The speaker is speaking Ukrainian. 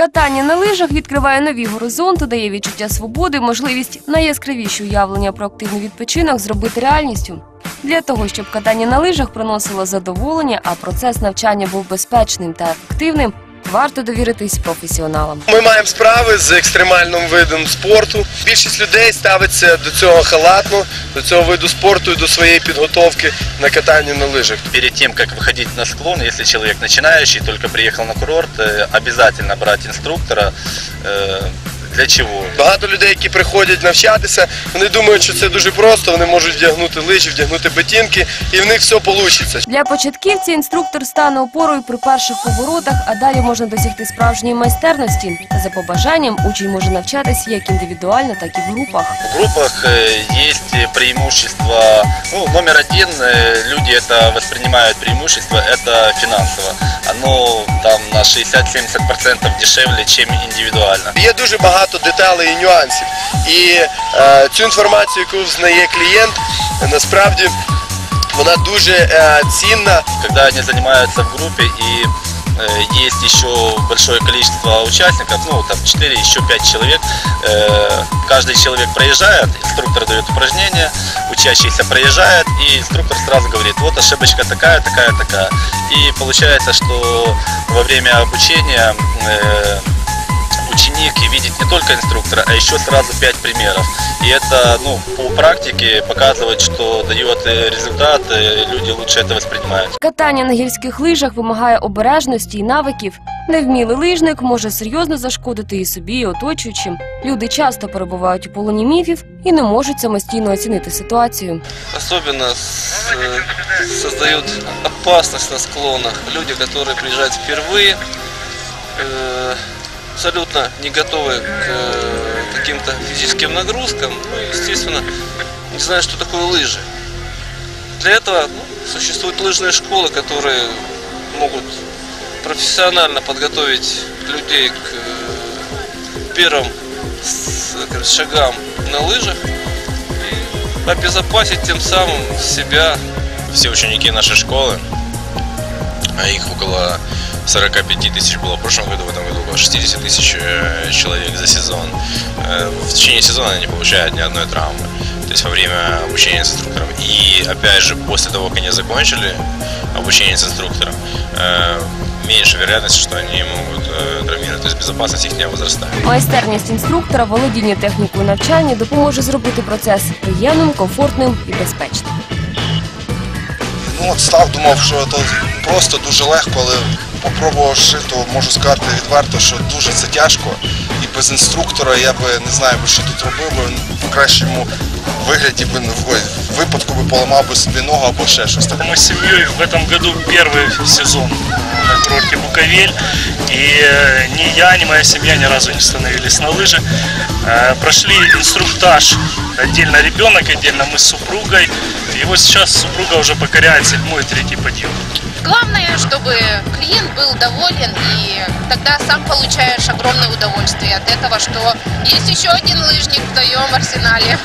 Катання на лижах відкриває нові горизонти, дає відчуття свободи, можливість найяскравіше уявлення про активний відпочинок зробити реальністю. Для того, щоб катання на лижах приносило задоволення, а процес навчання був безпечним та ефективним, варто довіритись професіоналам. Ми маємо справи з екстремальним видом спорту. Більшість людей ставиться до цього халатно, до цього виду спорту і до своєї підготовки на катанні на лижах. Перед тем, как выходить на склон, если человек начинающий, только приехал на курорт, э, обязательно брать инструктора. Э, Для чего? Багато людей, які приходять навчатися, вони думають, що це дуже просто. Вони можуть вдягнути лижі, вдягнути ботинки, і в них все вийде. Для початківця інструктор стане опорою при перших поворотах, а далі можна досягти справжньої майстерності. За побажанням учень може навчатися як індивідуально, так і в групах. В группах э, есть преимущество. Ну, номер один, э, люди это воспринимают преимущество, это финансово. На 60-70% дешевле, чем индивидуально. Є дуже багато деталей і нюансів. І е, цю інформацію, яку знає клієнт, насправді вона дуже е, цінна. Коли вони займаються в групі и э, есть еще большое количество участников, ну там 4, еще 5 человек, э, каждый человек проезжает, инструктор дает упражнение, учащийся проезжает, и инструктор сразу говорит, вот ошибочка такая, такая, такая. И получается, что во время обучения э, ученик видит не только инструктора, а еще сразу 5 примеров. И это ну, по практике показывает, что дает э, результат, э, люди лучше это воспринимают. Катання на гірських лижах вимагає обережності і навиків. Невмілий лижник може серйозно зашкодити і собі, і оточуючим. Люди часто перебувають у полоні міфів і не можуть самостійно оцінити ситуацію. особенно с- э, создают опасность на склонах. Люди, которые приезжают впервые, э, абсолютно не готовы к э, каким-то физическим нагрузкам, ну естественно, не знают, что такое лыжи. Для этого ну, существуют лыжные школы, которые могут профессионально подготовить людей к э, первым шагам на лыжах и обезопасить тем самым себя все ученики нашей школы, а их около 45 тысяч было в прошлом году, в этом году около 60 тысяч э, человек за сезон. Э, В течение сезона они не получают ни одной травмы. То есть во время обучения с инструктором. И опять же, после того, как они закончили обучение с инструктором, э, меньше вероятность, что они могут э, травмировать. То есть безопасность их не возрастает. Майстерність інструктора, володіння технікою навчання допоможе зробити процес приємним, комфортним і безпечним. Ну от став, думав, що це просто дуже легко, але попробувавши, то можу сказати відверто, що дуже це тяжко. І без інструктора я би не знаю, би, що тут робив би в кращому вигляді би ну, ой, в випадку би поламав би собі ногу або ще щось таке. Мы с семьей в этом году первый сезон на курорте Буковель. И э, ни я, ни моя семья ни разу не становились на лыжи. Э, Прошли инструктаж отдельно ребенок, отдельно мы с супругой. Вот сейчас супруга уже покоряет седьмой и третий подъем. Главное, чтобы клиент был доволен, и тогда сам получаешь огромное удовольствие от этого, что есть еще один лыжник в твоем арсенале.